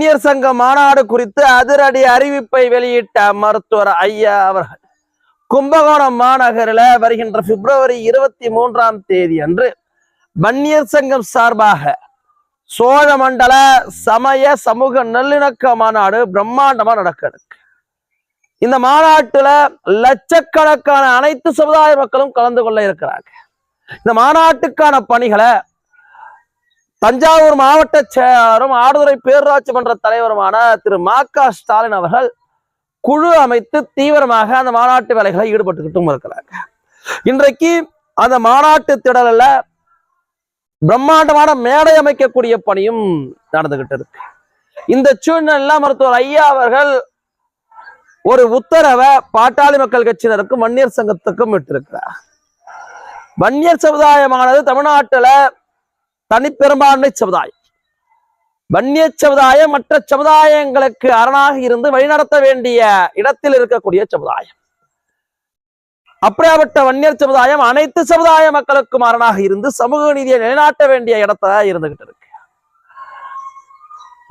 வன்னியர் சங்க மாநாடு குறித்து அதிரடி அறிவிப்பை வெளியிட்ட மருத்துவர் ஐயா அவர்கள் கும்பகோணம் மாநகரில் வருகின்ற பிப்ரவரி இருபத்தி மூன்றாம் தேதி அன்று வன்னியர் சங்கம் சார்பாக சோழ மண்டல சமய சமூக நல்லிணக்க மாநாடு பிரம்மாண்டமா நடக்கிறது இந்த மாநாட்டுல லட்சக்கணக்கான அனைத்து சமுதாய மக்களும் கலந்து கொள்ள இருக்கிறாங்க. இந்த மாநாட்டுக்கான பணிகளை தஞ்சாவூர் மாவட்ட செயலாளரும் ஆடுதுறை பேரூராட்சி மன்ற தலைவருமான திரு மா க ஸ்டாலின் அவர்கள் குழு அமைத்து தீவிரமாக அந்த மாநாட்டு வேலைகளை ஈடுபட்டுக்கிட்டும் இருக்கிறாங்க. இன்றைக்கு அந்த மாநாட்டு திடலில் பிரம்மாண்டமான மேடை அமைக்கக்கூடிய பணியும் நடந்துகிட்டு இருக்கு. இந்த சூழ்நிலை மருத்துவர் ஐயா அவர்கள் ஒரு உத்தரவை பாட்டாளி மக்கள் கட்சியினருக்கும் வன்னியர் சங்கத்துக்கும் விட்டிருக்கிறார் வன்னியர் சமுதாயமானது தமிழ்நாட்டுல தனிப்பெரும்பான்மை சமுதாயம். வன்னிய சமுதாயம் மற்ற சமுதாயங்களுக்கு அரணாக இருந்து வழிநடத்த வேண்டிய இடத்தில் இருக்கக்கூடிய சமுதாயம். அப்படியாப்பட்ட வன்னியர் சமுதாயம் அனைத்து சமுதாய மக்களுக்கும் அரணாக இருந்து சமூக நீதியை நிலைநாட்ட வேண்டிய இடத்த இருந்துகிட்டு இருக்கு.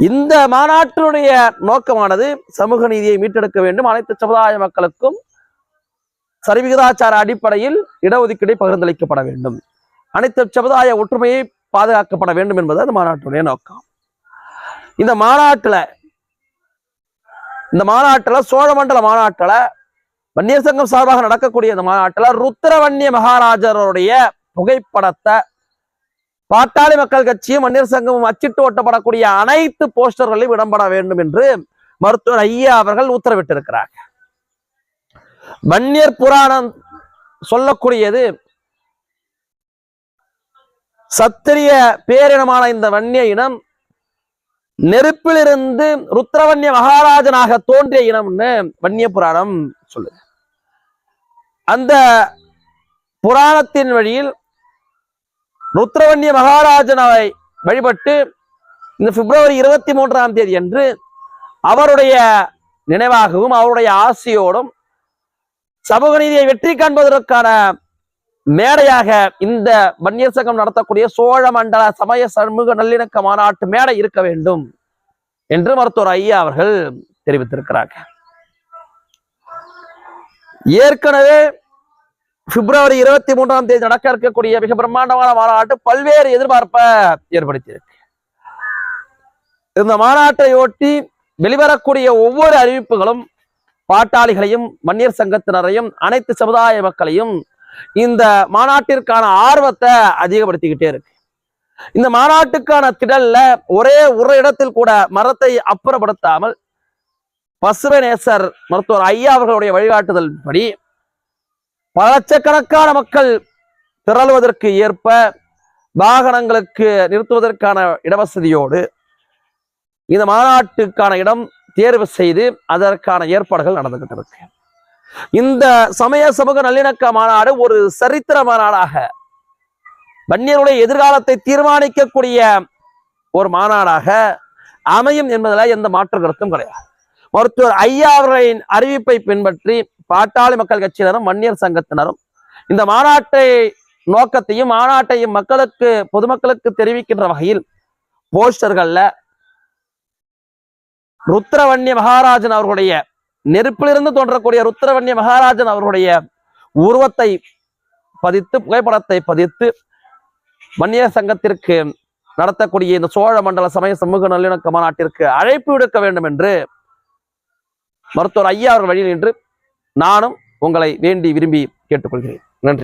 இந்த மாநாட்டினுடைய நோக்கமானது சமூக நீதியை மீட்டெடுக்க வேண்டும். அனைத்து சமுதாய மக்களுக்கும் சரிவிகிதாச்சார அடிப்படையில் இடஒதுக்கீடு பகிர்ந்தளிக்கப்பட வேண்டும். அனைத்து சமுதாய ஒற்றுமையை பாதுகாக்கப்பட வேண்டும் என்பது அந்த மாநாட்டுடைய நோக்கம். இந்த மாநாட்டுல இந்த மாநாட்டுல சோழமண்டல மாநாட்டுல வன்னியர் சங்கம் சார்பாக நடக்கக்கூடிய இந்த மாநாட்டில் ருத்ரவன்னிய மகாராஜருடைய புகைப்படத்தை பாட்டாளி மக்கள் கட்சியும் வன்னியர் சங்கமும் அச்சிட்டு ஒட்டப்படக்கூடிய அனைத்து போஸ்டர்களையும் இடம்பட வேண்டும் என்று மருத்துவர் ஐயா அவர்கள் உத்தரவிட்டிருக்கிறார் வன்னியர் புராணம் சொல்லக்கூடியது சத்திரிய பேரினமான இந்த வன்னிய இனம் நெருப்பிலிருந்து ருத்ரவன்ய மகாராஜனாக தோன்றிய இனம்னு வன்னிய புராணம் சொல்லுது. அந்த புராணத்தின் வழியில் ருத்ரவன்ய மகாராஜனாவை வழிபட்டு இந்த பிப்ரவரி இருபத்தி மூன்றாம் தேதி அன்று அவருடைய நினைவாகவும் அவருடைய ஆசையோடும் சமூக நீதியை வெற்றி காண்பதற்கான மேடையாக இந்த வன்னியர் சங்கம் நடத்தக்கூடிய சோழ மண்டல சமய சமூக நல்லிணக்க மாநாட்டு மேடை இருக்க வேண்டும் என்று மருத்துவர் ஐயா அவர்கள் தெரிவித்திருக்கிறாங்க. ஏற்கனவே பிப்ரவரி இருபத்தி மூன்றாம் தேதி நடக்க இருக்கக்கூடிய மிக பிரம்மாண்டமான மாநாட்டு பல்வேறு எதிர்பார்ப்பை ஏற்படுத்தியிருக்கு. இந்த மாநாட்டையொட்டி வெளிவரக்கூடிய ஒவ்வொரு அறிவிப்புகளும் பாட்டாளிகளையும் வன்னியர் சங்கத்தினரையும் அனைத்து சமுதாய மக்களையும் இந்த மாநாட்டிற்கான ஆர்வத்தை அதிகப்படுத்திக்கிட்டே இருக்கு. இந்த மாநாட்டுக்கான திடல்ல ஒரே ஒரு இடத்தில் கூட மரத்தை அப்புறப்படுத்தாமல் பசுவநேசர் மருத்துவர் ஐயா அவர்களுடைய வழிகாட்டுதல் படி பல லட்சக்கணக்கான மக்கள் திரளுவதற்கு ஏற்ப வாகனங்களுக்கு நிறுத்துவதற்கான இடவசதியோடு இந்த மாநாட்டுக்கான இடம் தேர்வு செய்து அதற்கான ஏற்பாடுகள் நடந்துகிட்டு இருக்கு. இந்த சமய சமூக நல்லிணக்க மாநாடு ஒரு சரித்திர மாநாடாக வன்னியருடைய எதிர்காலத்தை தீர்மானிக்கக்கூடிய ஒரு மாநாடாக அமையும் என்பதில் எந்த மாற்று கருத்தும் கிடையாது. மருத்துவர் ஐயா அவர்களின் அறிவிப்பை பின்பற்றி பாட்டாளி மக்கள் கட்சியினரும் வன்னியர் சங்கத்தினரும் இந்த மாநாட்டை நோக்கத்தையும் மாநாட்டையும் மக்களுக்கு பொதுமக்களுக்கு தெரிவிக்கின்ற வகையில் போஸ்டர்கள்ல ருத்ரவன்னிய மகாராஜன் அவர்களுடைய நெருப்பிலிருந்து தோன்றக்கூடிய ருத்ரவன்னிய மகாராஜன் அவர்களுடைய உருவத்தை பதித்து புகைப்படத்தை பதித்து வன்னியர் சங்கத்திற்கு நடத்தக்கூடிய இந்த சோழ மண்டல சமய சமூக நல்லிணக்க மாநாட்டிற்கு அழைப்பு விடுக்க வேண்டும் என்று மருத்துவர் ஐயா அவர்கள் வழியில் நின்று நானும் உங்களை வேண்டி விரும்பி கேட்டுக்கொள்கிறேன். நன்றி.